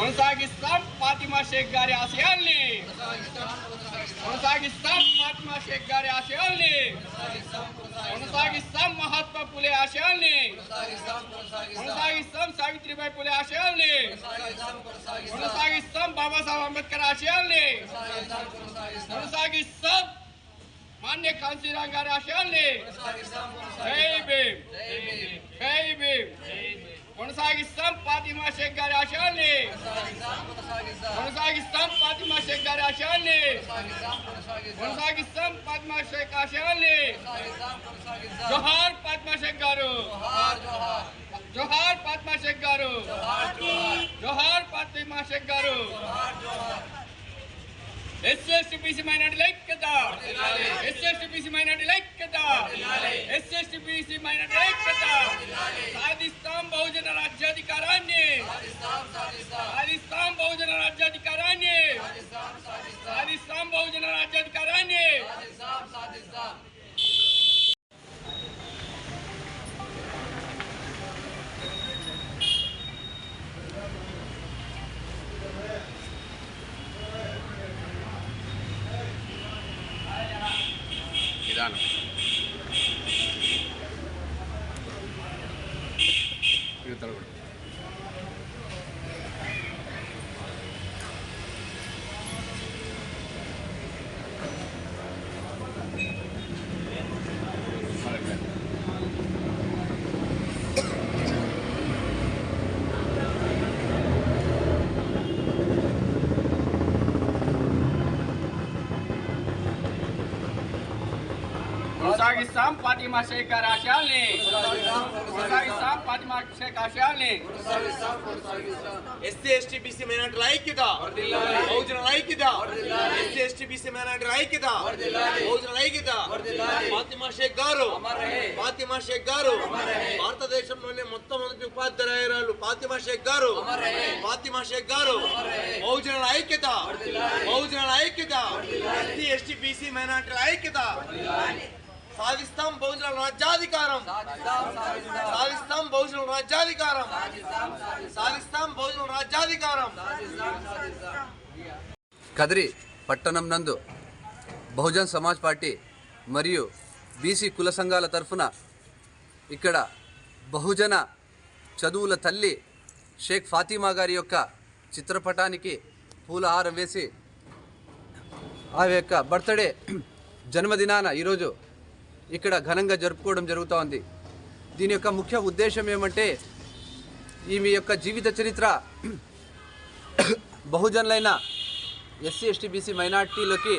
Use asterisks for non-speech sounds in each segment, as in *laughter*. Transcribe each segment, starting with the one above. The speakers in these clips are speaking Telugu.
కొనసాగిస్తాం ఫాతిమా షేక్ గారి ఆశయాల్ని. కొనసాగిస్తాం ఫాతిమా షేక్ గారి ఆశయాల్ని. కొనసాగిస్తాం మహాత్మా పులే ఆశయాల్ని. కొనసాగిస్తాం సావిత్రిబాయి పులే ఆశయాల్ని. కొనసాగిస్తాం బాబాసాహెబ్ అంబేద్కర్ ఆశయాల్ని. కొనసాగిస్తాం మాన్య కాంచీరామ్ గారి ఆశయాల్ని. జై భీమ్. జై భీమ్. కొనసాగిస్తాం ఫాతిమా షేక్ గారి ఆశయాల్ని. కొనసాగిస్తాం ఫాతిమా షేక్ గారి ఆశయాల్ని. కొనసాగిస్తాం ఫాతిమా షేక్ ఆశయాల్ని. జోహార్ ఫాతిమా షేక్ గారు. జోహార్ ఫాతిమా షేక్ గారు. జోహార్ ఫాతిమా షేక్ గారు. ఎస్సీ ఎస్టీ బీసీ మైనార్టీ ఐక్యత ఎస్సీ ఎస్టీ బీసీ మైనార్టీ ఐక్యత ఎస్సీ ఎస్టీ బీసీ మైనార్టీ ఐక్యత సాధిస్తాం బహుజన రాజ్యాధికారాన్ని సాధిస్తాం బహుజన రాజ్యాధికారాన్ని సాధిస్తాం బహుజన రాజ్యాధికారాన్ని విధానం యువతలు కూడా కొనసాగిస్తాం ఫాతిమా షేక్ గారి ఆశయాల్ని కొనసాగిస్తాం ఫాతిమా షేక్ ఆశయాల్ని ఎస్సీ ఎస్టీ బీసీ మైనార్టీల ఐక్యత బహుజనుల ఐక్యత ఎస్సీ ఎస్టీ బీసీ మైనార్టీల ఐక్యత బహుజనుల ఐక్యత ఫాతిమా షేక్ గారు ఫాతిమా షేక్ గారు భారతదేశంలోనే మొట్టమొదటి ఉపాధ్యాయురాలు ఫాతిమా షేక్ గారు ఫాతిమా షేక్ గారు బహుజనుల ఐక్యత బహుజనుల ఐక్యత ఎస్సీ ఎస్టీ బీసీ మైనార్టీల ఐక్యత సాధిస్తాం బహుజనుల రాజ్యాధికారం. సాధిస్తాం బహుజనుల రాజ్యాధికారం. సాధిస్తాం బహుజనుల రాజ్యాధికారం. కదిరి పట్టణం నందు బహుజన్ సమాజ్ పార్టీ మరియు బీసీ కుల సంఘాల తరఫున ఇక్కడ బహుజన చదువుల తల్లి షేక్ ఫాతిమా గారి యొక్క చిత్రపటానికి పూల హారం వేసి ఆమె యొక్క బర్త్డే జన్మదినాన ఈరోజు ఇక్కడ ఘనంగా జరుపుకోవడం జరుగుతూ ఉంది దీని యొక్క ముఖ్య ఉద్దేశం ఏమంటే ఈమె యొక్క జీవిత చరిత్ర బహుజనులైన ఎస్సీ ఎస్టీ బీసీ మైనార్టీలకి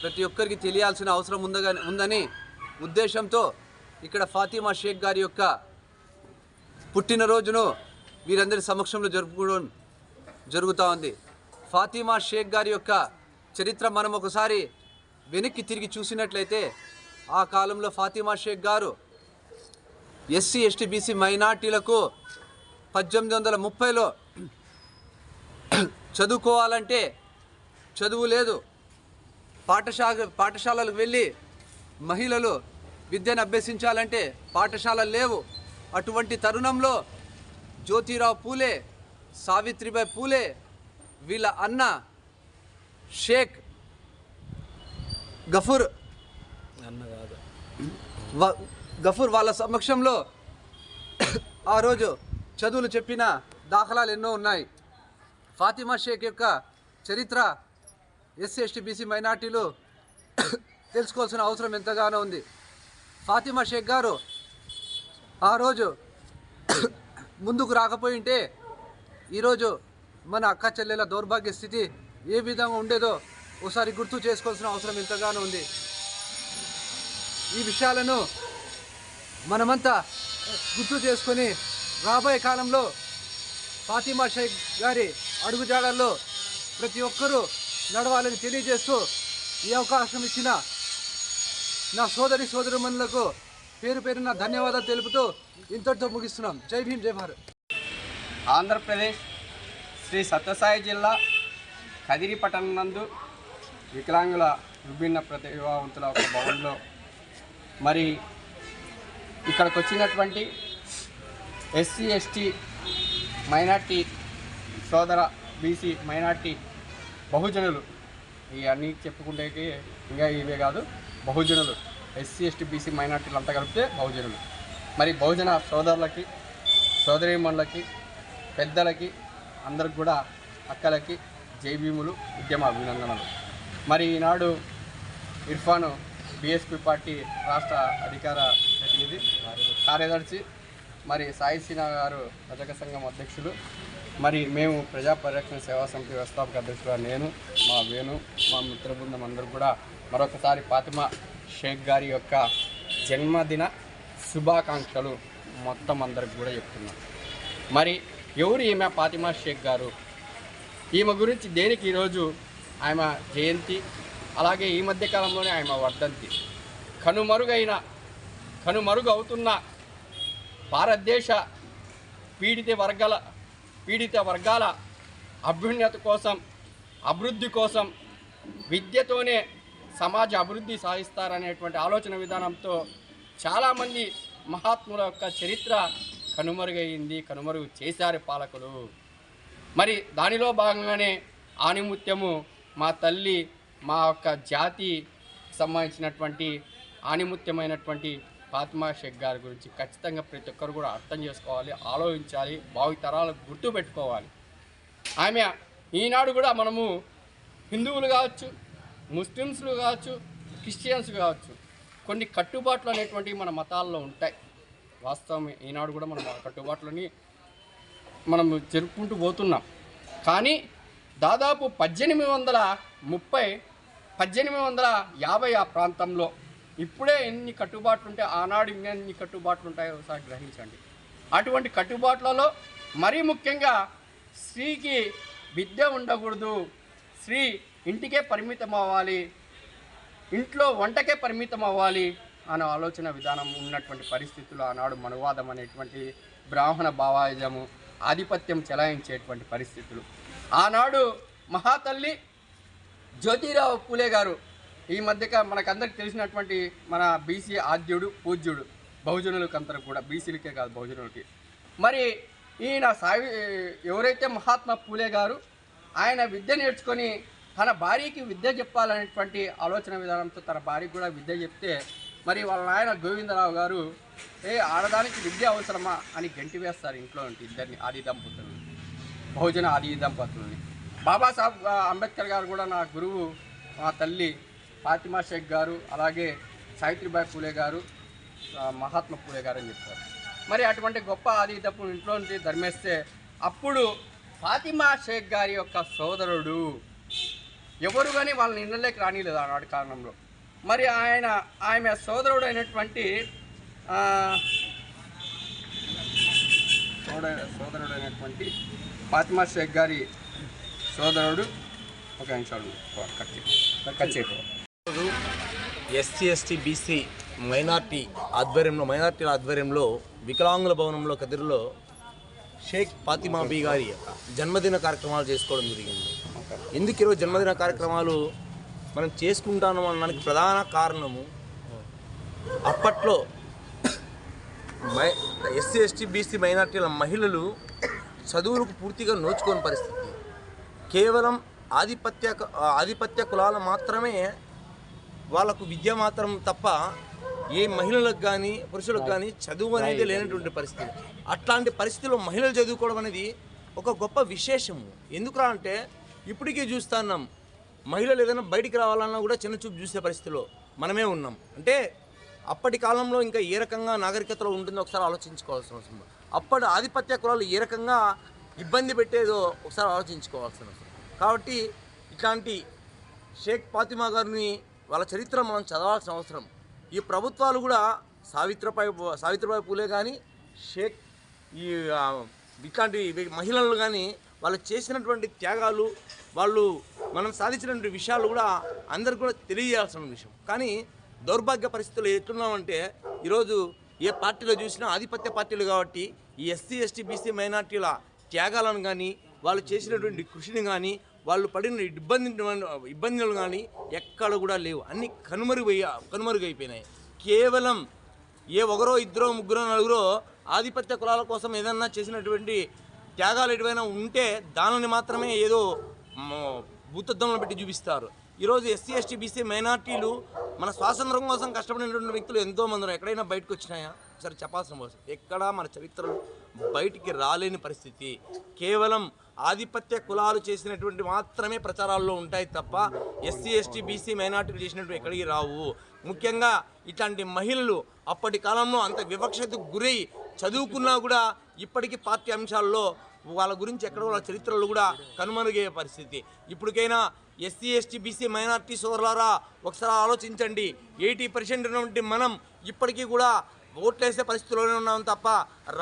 ప్రతి ఒక్కరికి తెలియాల్సిన అవసరం ఉందగా ఉందని ఉద్దేశంతో ఇక్కడ ఫాతిమా షేక్ గారి యొక్క పుట్టినరోజును వీరందరి సమక్షంలో జరుపుకోవడం జరుగుతూ ఉంది. ఫాతిమా షేక్ గారి యొక్క చరిత్ర మనం ఒకసారి వెనక్కి తిరిగి చూసినట్లయితే ఆ కాలంలో ఫాతిమా షేక్ గారు ఎస్సీ ఎస్టీ బీసీ మైనార్టీలకు పద్దెనిమిది వందల ముప్పైలో చదువుకోవాలంటే చదువు లేదు. పాఠశాల పాఠశాలలకు వెళ్ళి మహిళలు విద్యను అభ్యసించాలంటే పాఠశాలలు లేవు. అటువంటి తరుణంలో జ్యోతిరావు పూలే సావిత్రిబాయి పూలే వీళ్ళ అన్న షేక్ గఫూర్ గఫూర్ వాళ్ళ సమక్షంలో *coughs* ఆ రోజు చదువులు చెప్పిన దాఖలాలు ఎన్నో ఉన్నాయి. ఫాతిమా షేక్ యొక్క చరిత్ర ఎస్సీ ఎస్టీ బీసీ మైనార్టీలు *coughs* తెలుసుకోవాల్సిన అవసరం ఎంతగానో ఉంది. ఫాతిమా షేక్ గారు ఆ రోజు *coughs* ముందుకు రాకపోయి ఉంటే ఈరోజు మన అక్క చెల్లెల దౌర్భాగ్య స్థితి ఏ విధంగా ఉండేదో ఒకసారి గుర్తు చేసుకోవాల్సిన అవసరం ఎంతగానో ఉంది. ఈ విషయాలను మనమంతా గుర్తు చేసుకొని రాబోయే కాలంలో ఫాతిమా షేక్ గారి అడుగుజాడల్లో ప్రతి ఒక్కరూ నడవాలని తెలియజేస్తూ ఈ అవకాశం ఇచ్చిన నా సోదరి సోదరుమణులకు పేరు పేరున ధన్యవాదాలు తెలుపుతూ ఇంతటితో ముగిస్తున్నాం. జై భీమ్ జై భారత్. ఆంధ్రప్రదేశ్ శ్రీ సత్యసాయి జిల్లా కదిరి పట్టణం నందు వికలాంగుల విభిన్న ప్రతిభావంతుల ఒక భవన్లో మరి ఇక్కడికి వచ్చినటువంటి ఎస్సీ ఎస్టీ మైనార్టీ సోదర బీసీ మైనార్టీ బహుజనులు. ఇవన్నీ చెప్పుకుంటే ఇంకా ఇవే కాదు బహుజనులు. ఎస్సీ ఎస్టీ బీసీ మైనార్టీలు అంతా కలిపితే బహుజనులు. మరి బహుజన సోదరులకి సోదరీమణులకి పెద్దలకి అందరికి కూడా అక్కలకి జై భీములు ఉద్యమ అభినందనలు. మరి ఈనాడు ఇర్ఫాను బీఎస్పీ పార్టీ రాష్ట్ర అధికార ప్రతినిధి కార్యదర్శి మరి సాయి సిన్హా గారు రజక సంఘం అధ్యక్షులు. మరి మేము ప్రజా పరిరక్షణ సేవా సమితి వ్యవస్థాపక అధ్యక్షుడు నేను మా వేణు మా మిత్ర బృందం అందరూ కూడా మరొకసారి ఫాతిమా షేక్ గారి యొక్క జన్మదిన శుభాకాంక్షలు మొత్తం అందరికి కూడా చెప్తున్నాం. మరి ఎవరు ఈమె ఫాతిమా షేక్ గారు? ఈమె గురించి దేనికి ఈరోజు ఆమె జయంతి అలాగే ఈ మధ్య కాలంలోనే ఆమె వర్ధంతి. కనుమరుగైన కనుమరుగు అవుతున్న భారతదేశ పీడిత వర్గాల పీడిత వర్గాల అభ్యున్నత కోసం అభివృద్ధి కోసం విద్యతోనే సమాజ అభివృద్ధి సాధిస్తారనేటువంటి ఆలోచన విధానంతో చాలామంది మహాత్ముల యొక్క చరిత్ర కనుమరుగైంది కనుమరుగు చేశారు పాలకులు. మరి దానిలో భాగంగానే ఆణిముత్యము మా తల్లి మా యొక్క జాతి సంబంధించినటువంటి ఆణిముత్యమైనటువంటి ఫాతిమా షేక్ గారి గురించి ఖచ్చితంగా ప్రతి ఒక్కరు కూడా అర్థం చేసుకోవాలి ఆలోచించాలి భావితరాలకు గుర్తుపెట్టుకోవాలి ఆమె ఈనాడు కూడా మనము హిందువులు కావచ్చు ముస్లిమ్స్లు కావచ్చు క్రిస్టియన్స్ కావచ్చు కొన్ని కట్టుబాట్లు అనేటువంటివి మన మతాల్లో ఉంటాయి. వాస్తవం ఈనాడు కూడా మనం ఆ కట్టుబాట్లని మనం జరుపుకుంటూ పోతున్నాం. కానీ దాదాపు పద్దెనిమిది వందల ముప్పై పద్దెనిమిది వందల యాభై ఆ ప్రాంతంలో ఇప్పుడే ఎన్ని కట్టుబాట్లు ఉంటే ఆనాడు ఎన్ని కట్టుబాట్లు ఉంటాయో ఒకసారి గ్రహించండి. అటువంటి కట్టుబాట్లలో మరీ ముఖ్యంగా స్త్రీకి విద్య ఉండకూడదు. స్త్రీ ఇంటికే పరిమితం అవ్వాలి ఇంట్లో వంటకే పరిమితం అవ్వాలి అనే ఆలోచన విధానం ఉన్నటువంటి పరిస్థితులు ఆనాడు మనువాదం అనేటువంటి బ్రాహ్మణ భావాయుజము ఆధిపత్యం చెలాయించేటువంటి పరిస్థితులు. ఆనాడు మహాతల్లి జ్యోతిరావు పూలే గారు. ఈ మధ్యక మనకందరికి తెలిసినటువంటి మన బీసీ ఆద్యుడు పూజ్యుడు బహుజనులకు అందరికి కూడా బీసీలకే కాదు బహుజనులకి. మరి ఈయన సావి ఎవరైతే మహాత్మా పూలే గారు ఆయన విద్య నేర్చుకొని తన భార్యకి విద్య చెప్పాలనేటువంటి ఆలోచన విధానంతో తన భార్యకి కూడా విద్య చెప్తే మరి వాళ్ళ నాయన గోవిందరావు గారు ఏ ఆడదానికి విద్య అవసరమా? అని గంటి వేస్తారు ఇంట్లో ఉంటే ఇద్దరిని ఆది దంపతులని బహుజన ఆది దంపతులని బాబాసాహెబ్ అంబేద్కర్ గారు కూడా నా గురువు మా తల్లి ఫాతిమా షేక్ గారు అలాగే సావిత్రిబాయి పూలే గారు మహాత్మ మహాత్మా పూలే గారు అని చెప్పారు. మరి అటువంటి గొప్ప ఆది దంపతులు ఇంట్లో నుంచి ధర్మేస్తే అప్పుడు ఫాతిమా షేక్ గారి యొక్క సోదరుడు ఎవరు కానీ వాళ్ళని ఇళ్ళలోకి రానిలేదు ఆనాటి కారణంలో మరి ఆయన ఆమె సోదరుడు అయినటువంటి సోదరుడు అయినటువంటి ఫాతిమా షేక్ గారి సోదరుడు ఒక నిమిషాలు కట్ చేయి. కట్ చేయకు ఎస్సీ ఎస్టీ బీసీ మైనార్టీ ఆధ్వర్యంలో మైనార్టీల ఆధ్వర్యంలో వికలాంగుల భవనంలో కదిరిలో షేక్ ఫాతిమా బీ గారి జన్మదిన కార్యక్రమాలు చేసుకోవడం జరిగింది. ఎందుకు ఈరోజు జన్మదిన కార్యక్రమాలు మనం చేసుకుంటాను అనడానికి ప్రధాన కారణము అప్పట్లో మై ఎస్సీ ఎస్టీ బీసీ మైనార్టీల మహిళలు చదువులకు పూర్తిగా నోచుకోని పరిస్థితి. కేవలం ఆధిపత్య ఆధిపత్య కులాలు మాత్రమే వాళ్ళకు విద్య మాత్రం తప్ప ఏ మహిళలకు కానీ పురుషులకు కానీ చదువు అనేది లేనటువంటి పరిస్థితి. అట్లాంటి పరిస్థితిలో మహిళలు చదువుకోవడం అనేది ఒక గొప్ప విశేషము. ఎందుకురా అంటే ఇప్పటికీ చూస్తున్నాం మహిళలు ఏదైనా బయటికి రావాలన్నా కూడా చిన్న చూపు చూసే పరిస్థితిలో మనమే ఉన్నాం. అంటే అప్పటి కాలంలో ఇంకా ఏ రకంగా నాగరికతలో ఉంటుందో ఒకసారి ఆలోచించుకోవాల్సిన అవసరం. అప్పటి ఆధిపత్య కులాలు ఏ రకంగా ఇబ్బంది పెట్టేదో ఒకసారి ఆలోచించుకోవాల్సిన అవసరం. కాబట్టి ఇట్లాంటి షేక్ ఫాతిమా గారిని వాళ్ళ చరిత్ర మనం చదవాల్సిన అవసరం. ఈ ప్రభుత్వాలు కూడా సావిత్రిబాయి సావిత్రిబాయి పూలే కానీ షేక్ ఈ ఇట్లాంటి మహిళలు కానీ వాళ్ళు చేసినటువంటి త్యాగాలు వాళ్ళు మనం సాధించినటువంటి విషయాలు కూడా అందరికి కూడా తెలియజేయాల్సిన విషయం. కానీ దౌర్భాగ్య పరిస్థితులు ఎట్లున్నామంటే ఈరోజు ఏ పార్టీలో చూసినా ఆధిపత్య పార్టీలు కాబట్టి ఈ ఎస్సీ ఎస్టీ బీసీ మైనార్టీల త్యాగాలను కానీ వాళ్ళు చేసినటువంటి కృషిని కానీ వాళ్ళు పడిన ఇబ్బంది ఇబ్బందులు కానీ ఎక్కడ కూడా లేవు. అన్నీ కనుమరుగయ్యా కనుమరుగైపోయినాయి. కేవలం ఏ ఒకరో ఇద్దరో ముగ్గురో నలుగురో ఆధిపత్య కులాల కోసం ఏదన్నా చేసినటువంటి త్యాగాలు ఎటువైనా ఉంటే దానిని మాత్రమే ఏదో భూతద్దంలో పెట్టి చూపిస్తారు. ఈరోజు ఎస్సీ ఎస్టీ బీసీ మైనార్టీలు మన స్వాతంత్రం కోసం కష్టపడినటువంటి వ్యక్తులు ఎంతోమంది ఉన్నారు. ఎక్కడైనా బయటకు వచ్చినాయా? సరే చెప్పాల్సిన అవసరం. ఎక్కడా మన చరిత్రలో బయటికి రాలేని పరిస్థితి. కేవలం ఆధిపత్య కులాలు చేసినటువంటి మాత్రమే ప్రచారాల్లో ఉంటాయి తప్ప ఎస్సీ ఎస్టీ బీసీ మైనార్టీలు చేసినటువంటి ఎక్కడికి రావు. ముఖ్యంగా ఇట్లాంటి మహిళలు అప్పటి కాలంలో అంత వివక్షతకు గురై చదువుకున్నా కూడా ఇప్పటికీ పార్టీ అంశాల్లో వాళ్ళ గురించి ఎక్కడ వాళ్ళ చరిత్రలో కూడా కనుమరుగే పరిస్థితి. ఇప్పటికైనా ఎస్సీ ఎస్టీ బీసీ మైనార్టీ సోదరులారా ఒకసారి ఆలోచించండి. ఎయిటీ పర్సెంట్ ఉన్నటువంటి మనం ఇప్పటికీ కూడా ఓట్లేసే పరిస్థితుల్లోనే ఉన్నాం తప్ప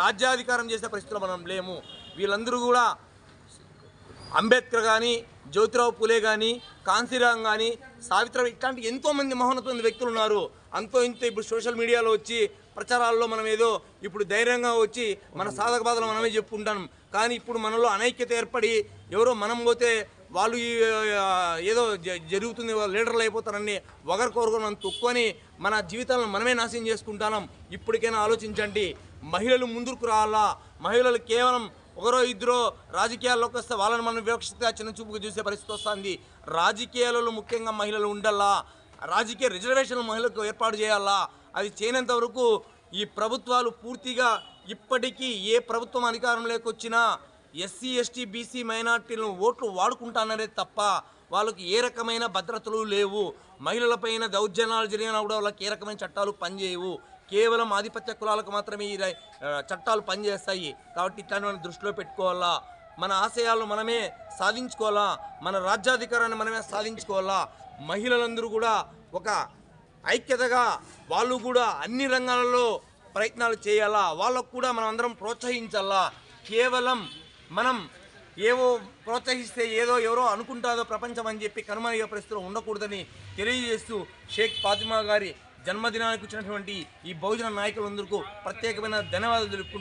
రాజ్యాధికారం చేసే పరిస్థితిలో మనం లేము. వీళ్ళందరూ కూడా అంబేద్కర్ కానీ జ్యోతిరావు పూలే కానీ కాంతిరామ్ కానీ సావిత్రి ఇట్లాంటి ఎంతోమంది మహోన్నతమైన వ్యక్తులు ఉన్నారు. అంతో ఇంత ఇప్పుడు సోషల్ మీడియాలో వచ్చి ప్రచారాల్లో మనం ఏదో ఇప్పుడు ధైర్యంగా వచ్చి మన సాధక బాధలు మనమే చెప్పుకుంటాం. కానీ ఇప్పుడు మనలో అనైక్యత ఏర్పడి ఎవరో మనం పోతే వాళ్ళు ఈ, ఏదో జ- జరుగుతుంది లీడర్లు అయిపోతారని ఒకరి కోరుకొని మనం తొక్కుని మన జీవితాలను మనమే నాశనం చేసుకుంటాం. ఇప్పటికైనా ఆలోచించండి. మహిళలు ముందుకు రావాలా? మహిళలు కేవలం ఒకరో ఇద్దరో రాజకీయాల్లోకి వస్తే వాళ్ళని మనం వివక్షతగా చిన్న చూపుగా చూసే పరిస్థితి వస్తుంది. రాజకీయాలలో ముఖ్యంగా మహిళలు ఉండాలా? రాజకీయ రిజర్వేషన్లు మహిళలకు ఏర్పాటు చేయాలా? అది చేయనంత వరకు ఈ ప్రభుత్వాలు పూర్తిగా ఇప్పటికీ ఏ ప్రభుత్వం అధికారంలోకి వచ్చినా ఎస్సీ ఎస్టీ బీసీ మైనార్టీలను ఓట్లు వాడుకుంటానరే తప్ప వాళ్ళకి ఏ రకమైన భద్రతలు లేవు. మహిళలపైన దౌర్జన్యాలు జరిగినా కూడా వాళ్ళకి ఏ రకమైన చట్టాలు పనిచేయవు. కేవలం ఆధిపత్య కులాలకు మాత్రమే ఈ చట్టాలు పనిచేస్తాయి. కాబట్టి ఇట్లాంటివన్నీ దృష్టిలో పెట్టుకోవాలా? మన ఆశయాలను మనమే సాధించుకోవాలా? మన రాజ్యాధికారాన్ని మనమే సాధించుకోవాలా? మహిళలందరూ కూడా ఒక ఐక్యతగా వాళ్ళు కూడా అన్ని రంగాలలో ప్రయత్నాలు చేయాలా? వాళ్ళకు కూడా మనం అందరం ప్రోత్సహించాలా? కేవలం మనం ఏవో ప్రోత్సహిస్తే ఏదో ఎవరో అనుకుంటాదో ప్రపంచం అని చెప్పి కనుమరుగే పరిస్థితిలో ఉండకూడదని తెలియజేస్తూ షేక్ ఫాతిమా గారి జన్మదినానికి వచ్చినటువంటి ఈ బహుజన నాయకులందరికీ ప్రత్యేకమైన ధన్యవాదాలు తెలుపుకుంటూ